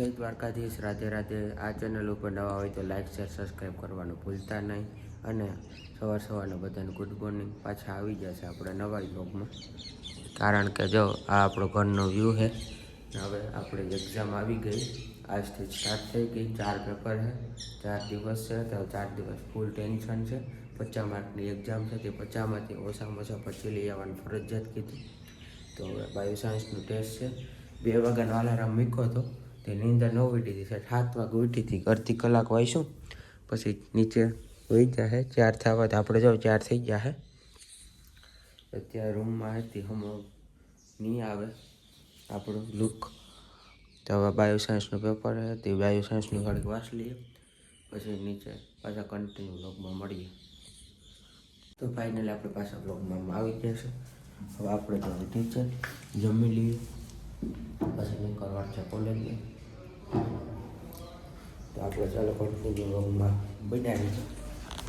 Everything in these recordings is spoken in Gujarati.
જય દ્વારકાધીશ. રાધે રાધે. આ ચેનલ ઉપર નવા હોય તો લાઈક શેર સબસ્ક્રાઈબ કરવાનું ભૂલતા નહીં અને સવાર સવારના બધાને ગુડ મોર્નિંગ પાછા આવી જશે આપણે નવા યોગમાં કારણ કે જો, આ આપણો ઘરનો વ્યૂ છે. હવે આપણે એક્ઝામ આવી ગઈ. આજથી સ્ટાર્ટ થઈ ગઈ. ચાર પેપર છે. ચાર દિવસ છે. તો ચાર દિવસ ફૂલ ટેન્શન છે. પચાસ માર્કની એક્ઝામ છે. તે પચાસમાંથી ઓછામાં ઓછા પછી લઈ આવવાની ફરજિયાત કીધી. તો હવે બાયોસાયન્સનું ટેસ્ટ છે. બે વાગ્યાનો અલાર્મ મૂક્યો હતો. તે નીંદર ન ઉઠી હતી. સાહેબ, સાત વાગે ઉઠી હતી. અડધી કલાક વાંચું પછી નીચે હોઈ જશે ચાર થવા તો આપણે જાઓ. ચાર થઈ છે અત્યારે રૂમમાં હતી. હમ નહીં આવે. આપણું લુક તો હવે બાયોસાયન્સનું પેપર છે તે બાયોસાયન્સનું ઘડીક વાંચ લઈએ. પછી નીચે પાછા કન્ટિન્યુ બ્લોગમાં મળીએ. તો ફાઇનલી આપણે પાછા બ્લોગમાં આવી ગયા છે. હવે આપણે તો નીચે જમી લઈએ. પછી નીકળવાનું છે કોલેજમાં તો આપણે ચાલો કન્ટિન્યુ રૂમમાં બનાવી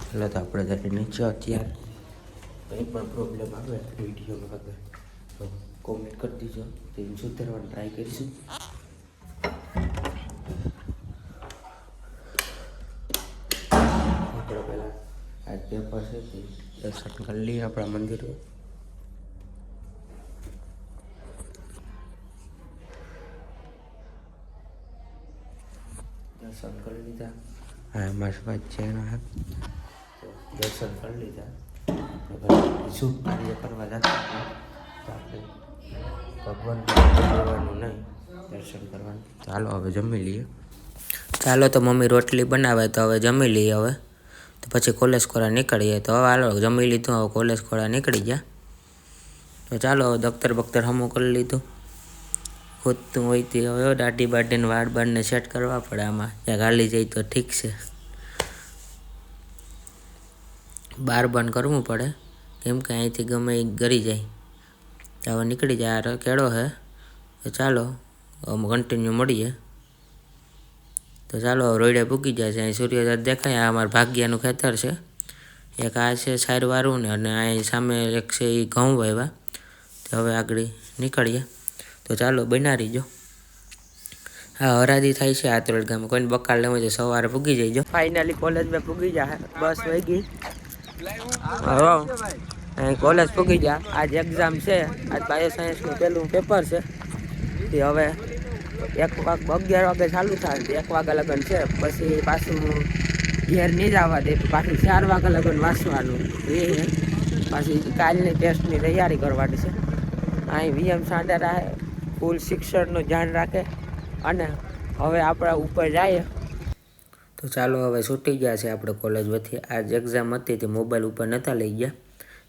એટલે તો આપણે જ્યારે નીચે અત્યારે. કંઈ પણ પ્રોબ્લેમ આવે વિડીયોમાં આગળ તો કોમેન્ટ કરી દીજો. તેને સુધારવાની ટ્રાય કરીશું. આપણે પહેલાં આ પેપર છે તે દર્શન કરી લઈએ આપણા મંદિરે દર્શન કરી લીધા. હા મારા ભાઈ છે એના દર્શન કરી લીધા. શુભ કાર્ય કરવા જતા. તો આપણે ભગવાન નહીં દર્શન કરવાનું. ચાલો હવે જમી લઈએ. ચાલો તો મમ્મી રોટલી બનાવે તો હવે જમી લઈએ હવે. તો પછી કોલેજ ખોરા નીકળીએ તો હવે હાલો જમી લીધું હવે કોલેજ ખોરા નીકળી ગયા. તો ચાલો હવે દફતર બખ્તર હમું કરી લીધું. ખોદતું હોય તે હવે દાઢી બાઢીને વાળ બાળને સેટ કરવા પડે આમાં. જ્યાં ગાલી જાય તો ઠીક છે. બાર બંધ કરવું પડે. કેમ કે અહીંથી ગમે એ ગરી જાય. હવે નીકળી જાય. આ કેળો હે. તો ચાલો અમે કન્ટિન્યુ મળીએ. તો ચાલો રોયડે પૂકી જાય છે. અહીં સૂર્યોદય દેખાય. આ અમારા ભાગ્યાનું ખેતર છે. એક આ છે સારવાળું ને અને અહીં સામે એક છે એ ઘઉં વાવ્યા તો હવે આગળ નીકળીએ. તો ચાલો બનાવી જો. હા હરાદી થાય છે આતરોડ ગામે. કોઈને બકાલ લેવો છે સવારે પૂગી જઈજો ફાઇનલી કોલેજમાં પૂગી જાય બસ વહી ગઈ. હા અહીં કોલેજ પૂગી ગયા આજ એક્ઝામ છે. આજ બાયો સાયન્સનું પહેલું પેપર છે. તે હવે એક વાગ અગિયાર વાગે ચાલુ થાય. એક વાગે લગન છે. પછી પાછું ઘેર નહીં જવા દે. પાછું ચાર વાગે લગન વાંચવાનું. એ પાછી કાલની ટેસ્ટની તૈયારી કરવાની છે. અહીં વીએમ સાંડા ફૂલ શિક્ષણનું ધ્યાન રાખે અને હવે આપણા ઉપર જાય. તો ચાલો હવે છૂટી ગયા છે આપણે કોલેજ વચ્ચે આજ એક્ઝામ હતી તે મોબાઈલ ઉપર નહોતા લઈ ગયા.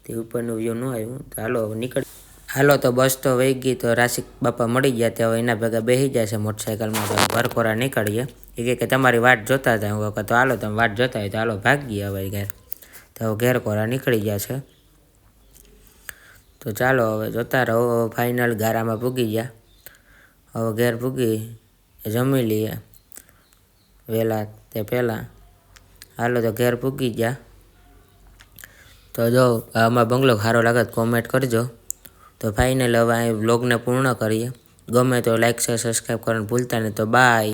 તે ઉપરનું વ્યૂ ન આવ્યું. હાલો હવે નીકળ. હાલો તો બસ તો વહી ગઈ તો રાશિક બાપા મળી ગયા. ત્યાં એના ભેગા બેસી જાય છે મોટરસાઇકલમાં તો ભરકોરા નીકળીએ. એ કે તમારી વાટ જોતા હતા. હું કહું તો હાલો તમે વાટ જોતા હોય તો હાલો ગયા હવે ઘેર. તો ઘેર કોરા નીકળી ગયા છે. તો ચાલો હવે જોતા રહો. ફાઇનલ ગારામાં પૂગી ગયા. હવે ઘેર પૂગી જમી લઈએ. વહેલા તે પહેલાં. હાલો તો ઘેર પૂગી ગયા તો જો અમારો બંગલો સારો લાગે તો કોમેન્ટ કરજો. તો ફાઇનલ હવે અહીં બ્લોગને પૂર્ણ કરીએ. ગમે તો લાઈક શેર સબસ્ક્રાઈબ કરવાનું ભૂલતા નહીં. તો બાય